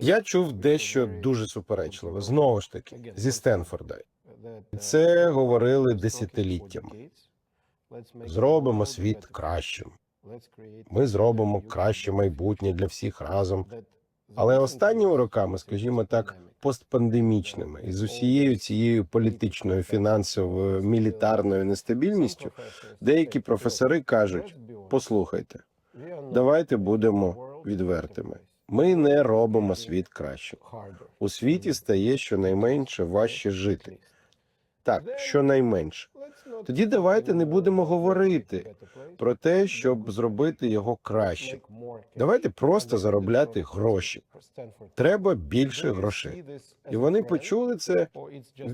Я чув дещо дуже суперечливе знову ж таки зі Стенфорда. Це говорили десятиліттями. Зробимо світ кращим. Ми зробимо краще майбутнє для всіх разом. Але останніми роками, скажімо так, постпандемічними, і з усією цією політичною, фінансовою, мілітарною нестабільністю, деякі професори кажуть: послухайте, давайте будемо відвертими. Ми не робимо світ кращим. У світі стає щонайменше важче жити. Так, щонайменше. Тоді давайте не будемо говорити про те, щоб зробити його краще. Давайте просто заробляти гроші. Треба більше грошей. І вони почули це,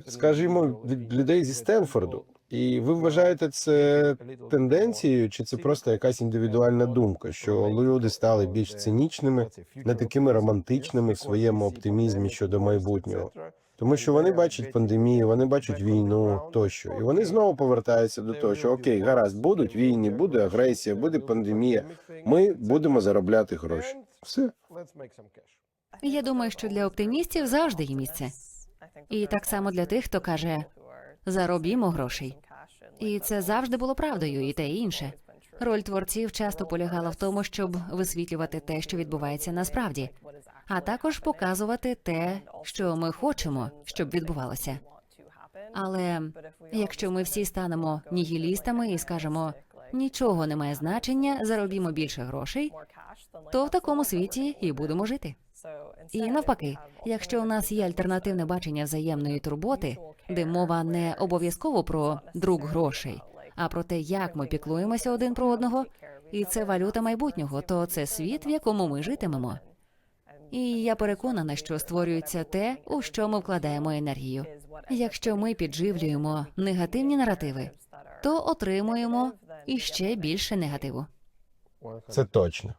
скажімо, від людей зі Стенфорду. І ви вважаєте це тенденцією, чи це просто якась індивідуальна думка, що люди стали більш цинічними, не такими романтичними в своєму оптимізмі щодо майбутнього? Тому що вони бачать пандемію, вони бачать війну тощо, і вони знову повертаються до того, що окей, гаразд, будуть війни, буде агресія, буде пандемія. Ми будемо заробляти гроші. Все. Я думаю, що для оптимістів завжди є місце. І так само для тих, хто каже заробімо грошей. І це завжди було правдою, і те і інше. Роль творців часто полягала в тому, щоб висвітлювати те, що відбувається насправді, а також показувати те, що ми хочемо, щоб відбувалося. Але якщо ми всі станемо нігілістами і скажемо нічого не має значення, заробімо більше грошей, то в такому світі і будемо жити. І навпаки, якщо у нас є альтернативне бачення взаємної турботи, де мова не обов'язково про друг грошей, а про те, як ми піклуємося один про одного, і це валюта майбутнього, то це світ, в якому ми житимемо. І я переконана, що створюється те, у що ми вкладаємо енергію. Якщо ми підживлюємо негативні наративи, то отримуємо іще більше негативу. Це точно.